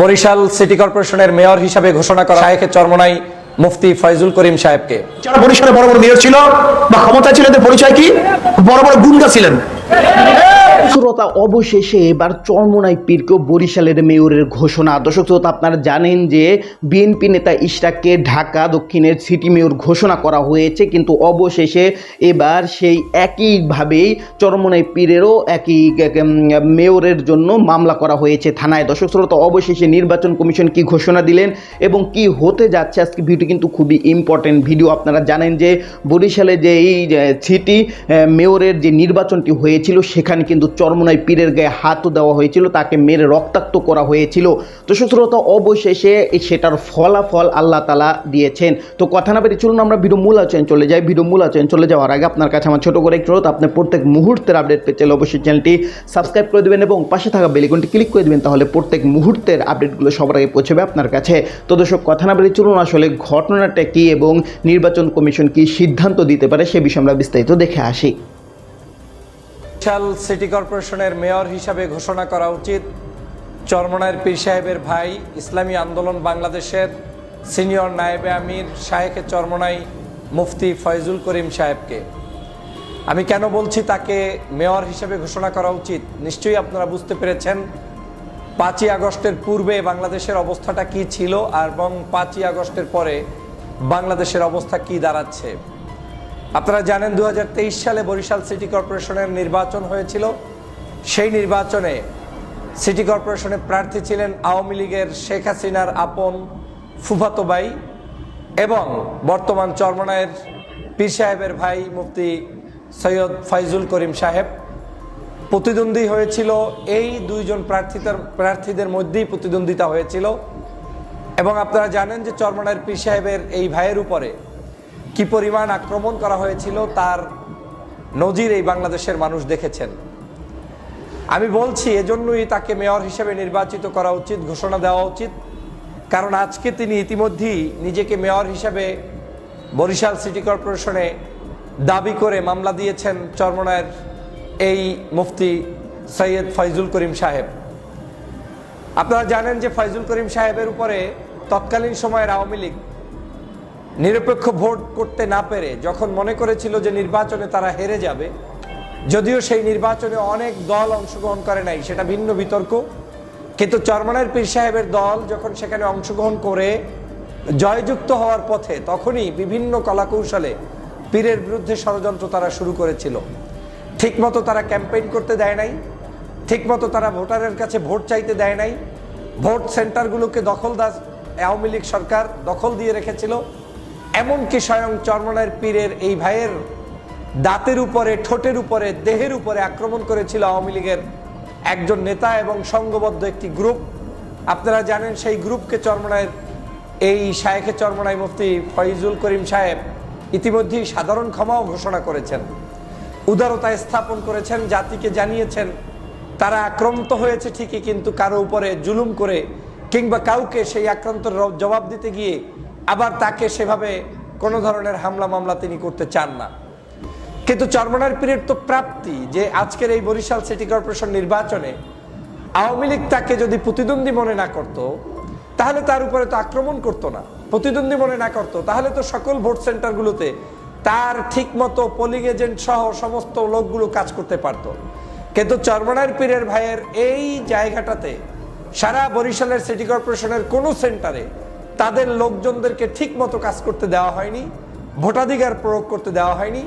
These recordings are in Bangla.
বরিশাল সিটি কর্পোরেশনের মেয়র হিসাবে ঘোষণা করা শায়েখের চরমনাই মুফতি ফয়জুল করিম সাহেবকে। যারা বরিশালে বড় বড় মেয়র ছিল বা ক্ষমতা ছিল, এদের পরিচয় কি? বড় বড় গুন্ডা ছিলেন। শ্রোতা অবশেষে এবার চরমোনাই পীরকেও বরিশালের মেয়রের ঘোষণা। দর্শক শ্রোতা, আপনারা জানেন যে বিএনপি নেতা ইশরাককে ঢাকা দক্ষিণের সিটি মেয়র ঘোষণা করা হয়েছে, কিন্তু অবশেষে এবার সেই একইভাবেই চরমোনাই পীরেরও একই মেয়রের জন্য মামলা করা হয়েছে থানায়। দর্শক শ্রোতা, অবশেষে নির্বাচন কমিশন কি ঘোষণা দিলেন এবং কি হতে যাচ্ছে? আজকে ভিডিও কিন্তু খুবই ইম্পর্টেন্ট ভিডিও। আপনারা জানেন যে বরিশালে যে এই সিটি মেয়রের যে নির্বাচনটি হয়েছিল, সেখানে কিন্তু চরমোনাই পীরের গায়ে হাতও দেওয়া হয়েছিল তাকে মেরে রক্তাক্ত করা হয়েছিল। তো সুশ্রোতা অবশেষে সেটার ফলাফল আল্লাহ তালা দিয়েছেন। তো কথা না বেরিয়ে চলুন আমরা ভিডিও মূল আচরণ চলে যাই। ভিডিও মূল আচরণ চলে যাওয়ার আগে আপনার কাছে আমার ছোট করে অনুরোধ, আপনি প্রত্যেক মুহূর্তের আপডেট পেতে চাইলে অবশ্যই চ্যানেলটি সাবস্ক্রাইব করে দেবেন এবং পাশে থাকা বেলিকনটি ক্লিক করে দেবেন তাহলে প্রত্যেক মুহূর্তের আপডেটগুলো সবার আগে পৌঁছবে আপনার কাছে। তো দর্শক কথা না বেরিয়ে চলুন আসলে ঘটনাটা কী এবং নির্বাচন কমিশন কি সিদ্ধান্ত দিতে পারে সে বিষয়ে আমরা বিস্তারিত দেখে আসি। বরিশাল সিটি কর্পোরেশনের মেয়র হিসাবে ঘোষণা করা উচিত। চরমনায়ের পীর সাহেবের ভাই ইসলামী আন্দোলন বাংলাদেশের সিনিয়র নায়েবে আমির শাহেখে চরমনাই মুফতি ফয়জুল করিম সাহেবকে। আমি কেন বলছি তাকে মেয়র হিসেবে ঘোষণা করা উচিত? নিশ্চয়ই আপনারা বুঝতে পেরেছেন পাঁচই আগস্টের পূর্বে বাংলাদেশের অবস্থাটা কি ছিল, আর এবং পাঁচই আগস্টের পরে বাংলাদেশের অবস্থা কি দাঁড়াচ্ছে। আপনারা জানেন দু হাজার তেইশ সালে বরিশাল সিটি কর্পোরেশনের নির্বাচন হয়েছিল। সেই নির্বাচনে সিটি কর্পোরেশনে প্রার্থী ছিলেন আওয়ামী লীগের শেখ হাসিনার আপন ফুফাতো ভাই এবং বর্তমান চরমনায়ের পীর সাহেবের ভাই মুফতি সৈয়দ ফয়জুল করিম সাহেব। প্রতিদ্বন্দ্বী হয়েছিল। এই দুইজন প্রার্থীদের প্রার্থীদের মধ্যেই প্রতিদ্বন্দ্বিতা হয়েছিল। এবং আপনারা জানেন যে চরমনায়ের পীর সাহেবের এই ভাইয়ের উপরে কি পরিমাণ আক্রমণ করা হয়েছিল তার নজির এই বাংলাদেশের মানুষ দেখেছেন। আমি বলছি, এজন্যই তাকে মেয়র হিসেবে নির্বাচিত করা উচিত, ঘোষণা দেওয়া উচিত। কারণ আজকে তিনি ইতিমধ্যেই নিজেকে মেয়র হিসেবে বরিশাল সিটি কর্পোরেশনে দাবি করে মামলা দিয়েছেন চরমনায়ের এই মুফতি সৈয়দ ফয়জুল করিম সাহেব। আপনারা জানেন যে ফয়জুল করিম সাহেবের উপরে তৎকালীন সময়ের আওয়ামী লীগ নিরপেক্ষ ভোট করতে না পেরে যখন মনে করেছিল যে নির্বাচনে তারা হেরে যাবে, যদিও সেই নির্বাচনে অনেক দল অংশগ্রহণ করে নাই, সেটা ভিন্ন বিতর্ক। কিন্তু চরমনার পীর সাহেবের দল যখন সেখানে অংশগ্রহণ করে জয়যুক্ত হওয়ার পথে তখনই বিভিন্ন কলাকৌশলে পীরের বিরুদ্ধে ষড়যন্ত্র তারা শুরু করেছিল। ঠিকমতো তারা ক্যাম্পেইন করতে দেয় নাই, ঠিকমতো তারা ভোটারের কাছে ভোট চাইতে দেয় নাই, ভোট সেন্টারগুলোকে দখলদার আওয়ামী লীগ সরকার দখল দিয়ে রেখেছিল। এমনকি স্বয়ং চরমনার পীরের এই ভাইয়ের দাঁতের উপরে, ঠোঁটের উপরে, দেহের উপরে আক্রমণ করেছিল আওয়ামী লীগের একজন নেতা এবং সংঘবদ্ধ একটি গ্রুপ। আপনারা জানেন সেই গ্রুপকে চরমনায়ের এই শায়েখে চরমনাই মুফতি ফয়জুল করিম সাহেব ইতিমধ্যেই সাধারণ ক্ষমাও ঘোষণা করেছেন। উদারতা স্থাপন করেছেন, জাতিকে জানিয়েছেন। তারা আক্রান্ত হয়েছে ঠিকই, কিন্তু কারও উপরে জুলুম করে কিংবা কাউকে সেই আক্রান্তর জবাব দিতে গিয়ে আবার তাকে সেভাবে কোনো ধরনের হামলা মামলা তিনি করতে চান না। কিন্তু চরমনার পীরের তো প্রাপ্তি যে আজকের এই বরিশাল সিটি কর্পোরেশন নির্বাচনে আওয়ামী লীগ তাকে যদি প্রতিদ্বন্দ্বী মনে না করত, তাহলে তার উপরে তো আক্রমণ করতো না। প্রতিদ্বন্দ্বী মনে না করতো, তাহলে তো সকল ভোট সেন্টারগুলোতে তার ঠিক মতো পোলিং এজেন্ট সহ সমস্ত লোকগুলো কাজ করতে পারতো। কিন্তু চরমনার পীরের ভাইয়ের এই জায়গাটাতে সারা বরিশালের সিটি কর্পোরেশনের কোনো সেন্টারে তাদের লোকজনদেরকে ঠিক মতো কাজ করতে দেওয়া হয়নি, ভোটাধিকার প্রয়োগ করতে দেওয়া হয়নি,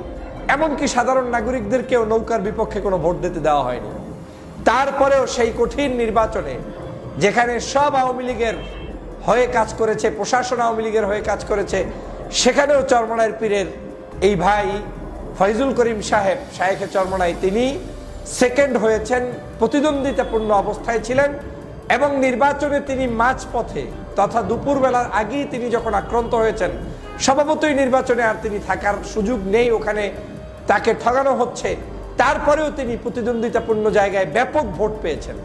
এমনকি সাধারণ নাগরিকদেরকেও নৌকার বিপক্ষে কোনো ভোট দিতে দেওয়া হয়নি। তারপরেও সেই কঠিন নির্বাচনে, যেখানে সব আওয়ামী লীগের হয়ে কাজ করেছে, প্রশাসন আওয়ামী লীগের হয়ে কাজ করেছে, সেখানেও চরমনায়ের পীরের এই ভাই ফয়জুল করিম সাহেব শাহেখে চরমনাই, তিনি সেকেন্ড হয়েছেন, প্রতিদ্বন্দ্বিতাপূর্ণ অবস্থায় ছিলেন। এবং নির্বাচনে তিনি মাঝপথে তথা দুপুরবেলার আগেই তিনি যখন আক্রান্ত হয়েছেন, স্বভাবতই নির্বাচনে আর তিনি থাকার সুযোগ নেই ওখানে। তাকে ঠগানো হচ্ছে। তারপরেও তিনি প্রতিদ্বন্দ্বিতাপূর্ণ জায়গায় ব্যাপক ভোট পেয়েছেন।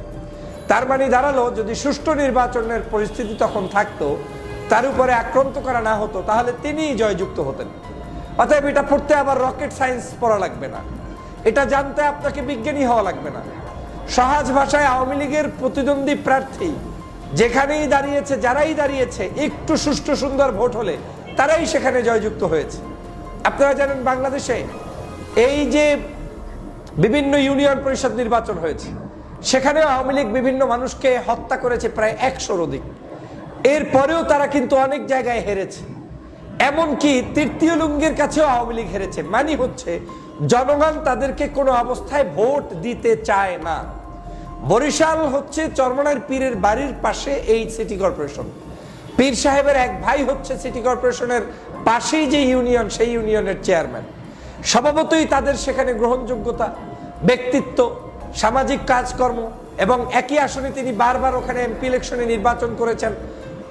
তার মানে দাঁড়াল, যদি সুষ্ঠু নির্বাচনের পরিস্থিতি তখন থাকতো, তার উপরে আক্রান্ত করা না হতো, তাহলে তিনিই জয়যুক্ত হতেন। অতএব এটা পড়তে আবার রকেট সায়েন্স পড়া লাগবে না। এটা জানতে আপনাকে বিজ্ঞানী হওয়া লাগবে না। সহজ ভাষায় আওয়ামী লীগের প্রতিদ্বন্দ্বী প্রার্থী যেখানেই দাঁড়িয়েছে, যারাই দাঁড়িয়েছে, একটু সুষ্ঠু সুন্দর ভোট হলে তারাই সেখানে জয়যুক্ত হয়েছে। আপনারা জানেন বাংলাদেশে এই যে বিভিন্ন ইউনিয়ন পরিষদ নির্বাচন হয়েছে, সেখানেও আওয়ামী লীগ বিভিন্ন মানুষকে হত্যা করেছে প্রায় একশোর অধিক। এরপরেও তারা কিন্তু অনেক জায়গায় হেরেছে। এমনকি তৃতীয় লুঙ্গের কাছেও আওয়ামী লীগ হেরেছে। মানে হচ্ছে, জনগণ তাদেরকে কোনো অবস্থায় ভোট দিতে চায় না। বরিশাল হচ্ছে চরমনার পীরের বাড়ির পাশে এই সিটি কর্পোরেশন। পীর সাহেবের এক ভাই হচ্ছে সিটি কর্পোরেশনের পাশেই যে ইউনিয়ন, সেই ইউনিয়নের চেয়ারম্যান। স্বভাবতই তাদের সেখানে গ্রহণযোগ্যতা, ব্যক্তিত্ব, সামাজিক কাজকর্ম এবং একই আসনে তিনি বারবার ওখানে এমপি ইলেকশনে নির্বাচন করেছেন।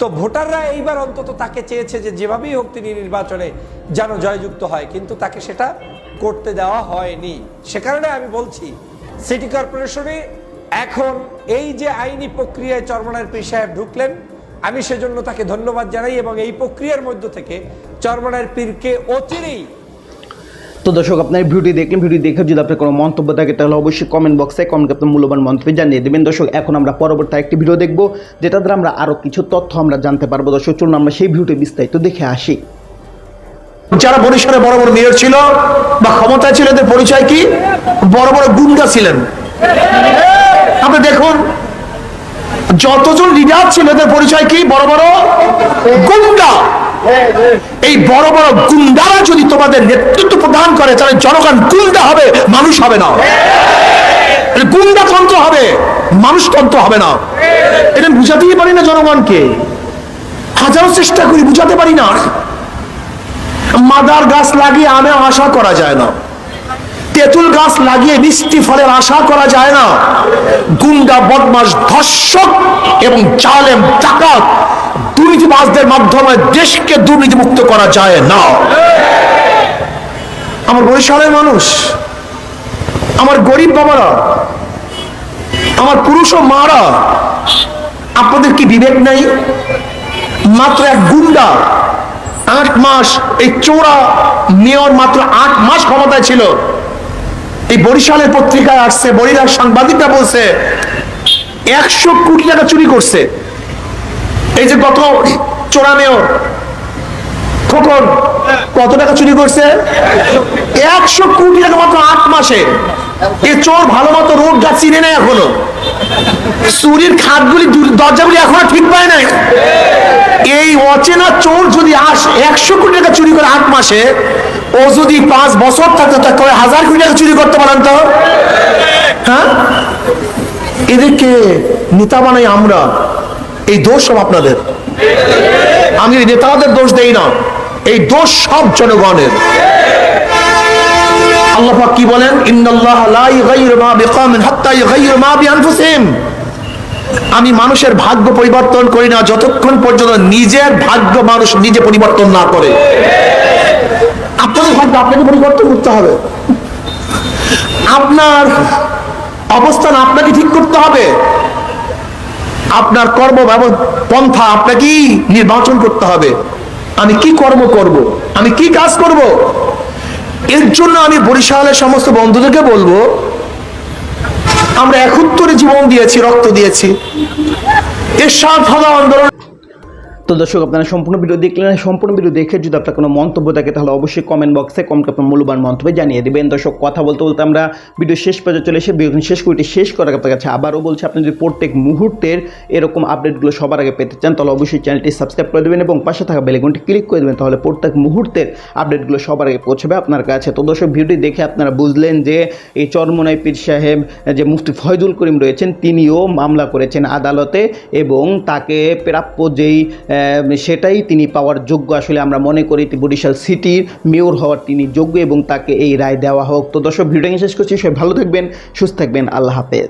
তো ভোটাররা এইবার অন্তত তাকে চেয়েছে যে যেভাবেই হোক তিনি নির্বাচনে যেন জয়যুক্ত হয়, কিন্তু তাকে সেটা করতে দেওয়া হয়নি। সে কারণে আমি বলছি, সিটি কর্পোরেশনে এখন এই যে আইনি প্রক্রিয়ায় চরমনার পীর সাহেব ঢুকলেন আমি সেজন্য তাকে ধন্যবাদ জানাই এবং এই প্রক্রিয়ার মধ্য থেকে চরমনার পীরকে অচিরেই তো দর্শক আপনার ভিডিও দেখলেন ভিডিও দেখে যদি আপনার কোনো মন্তব্য থাকে তাহলে অবশ্যই কমেন্ট বক্সে কমেন্ট আপনার মূল্যবান মন্তব্য জানিয়ে দেবেন। দর্শক এখন আমরা পরবর্তী একটি ভিডিও দেখব যেটা দ্বারা আমরা আরও কিছু তথ্য আমরা জানতে পারব। দর্শক চলুন আমরা সেই ভিডিওটি বিস্তারিত দেখে আসি। যারা বরিশালে বড় বড় মেয়র ছিল বা ক্ষমতায় ছিল এদের পরিচয় কি? বড় বড় গুন্ডা ছিলেন। আপনি দেখুন, যতজন লিডার ছিল, এদের পরিচয় কি? বড় বড় গুন্ডা। এই বড় বড় গুন্ডারা যদি তোমাদের নেতৃত্ব প্রদান করে, তাহলে জনগণ গুন্ডা হবে, মানুষ হবে না। এটা গুন্ডাতন্ত্র হবে মানুষতন্ত্র হবে না। এটা বুঝাতেই পারি না জনগণকে। হাজারো চেষ্টা করি, বুঝাতে পারি না। মাদার গাছ লাগিয়ে আমের আশা করা যায় না। তেঁতুল গাছ লাগিয়ে মিষ্টি ফলের আশা করা যায় না। গুন্ডা বদমাস ধর্ষক এবং জালেম, ডাকাত দুর্নীতিবাজদের মাধ্যমে দেশকে দুর্নীতিমুক্ত করা যায় না। আমার বরিশালের মানুষ, আমার গরিব বাবারা, আমার পুরুষ ও মারা, আপনাদের কি বিবেক নেই? মাত্র এক গুন্ডা আট মাস, এই চোরা মেয়র মাত্র আট মাস ক্ষমতায় ছিল। এই বরিশালের পত্রিকায় আসছে, বরিশাল সাংবাদিকরা বলছে, একশো কোটি টাকা চুরি করছে। এই যে গত চোরা খোকন, কত টাকা চুরি করছে? একশো কোটি টাকা মাত্র আট মাসে। এ চোর ভালো মতো রোড যা চিনে নেয় এখনও। চুরির খাতগুলি দরজাগুলি এখনও ঠিক পায় নাই। এই অচেনা চোর যদি আস, একশো কোটি টাকা চুরি করে আট মাসে ও যদি পাঁচ বছর থাকতো, তা করে হাজার কোটি টাকা চুরি করতে পারেন তো? হ্যাঁ? এদেরকে নেতা বানাই আমরা। এই দোষ সব আপনাদের। আমি নেতাদের দোষ দেই না, এই দোষ সব জনগণের। আল্লাহ পাক কি বলেন? আমি মানুষের ভাগ্য পরিবর্তন করি না, যতক্ষণ পর্যন্ত নিজের ভাগ্য মানুষ নিজে পরিবর্তন না করে। আপনাদের ভাগ্য, আপনাকে পরিবর্তন করতে হবে। আপনার অবস্থান আপনাকে ঠিক করতে হবে। আপনার কর্ম পন্থা আপনাকেই নির্বাচন করতে হবে। আমি কি কর্ম করব? আমি কি কাজ করব? এর জন্য আমি বরিশালের সমস্ত বন্ধুদেরকে বলব, আমরা একত্তরে জীবন দিয়েছি, রক্ত দিয়েছি। এর হাজার আন্দোলন তো দর্শক, আপনারা সম্পূর্ণ ভিডিও দেখলেন, সম্পূর্ণ ভিডিও দেখে যদি আপনার কোনো মন্তব্য থাকে, তাহলে অবশ্যই কমেন্ট বক্সে কমেন্ট আপনার মূল্যবান মন্তব্য জানিয়ে দেবেন। দর্শক, কথা বলতে বলতে আমরা ভিডিও শেষ পর্যন্ত চলে এসে ভিডিও শেষ করে শেষ করার আপনার কাছে আবারও বলছি, আপনি যদি প্রত্যেক মুহূর্তের এরকম আপডেটগুলো সবার আগে পেতে চান, তাহলে অবশ্যই চ্যানেলটি সাবস্ক্রাইব করে দেবেন এবং পাশে থাকা বেলেগুনটি ক্লিক করে দেবেন, তাহলে প্রত্যেক মুহূর্তের আপডেটগুলো সবার আগে পৌঁছবে আপনার কাছে। তো দর্শক ভিডিওটি দেখে আপনারা বুঝলেন যে এই চরমনাই পীর সাহেব যে মুফতি ফয়জুল করিম রয়েছেন, তিনিও মামলা করেছেন আদালতে এবং তাকে প্রাপ্য যেই সেটাই তিনি পাওয়ার যোগ্য। আসলে আমরা মনে করি বরিশাল সিটির মেয়র হওয়ার তিনি যোগ্য এবং তাকে এই রায় দেওয়া হোক। তো দর্শক ভিডিও শেষ করছি। সবাই ভালো থাকবেন, সুস্থ থাকবেন। আল্লাহ হাফেজ।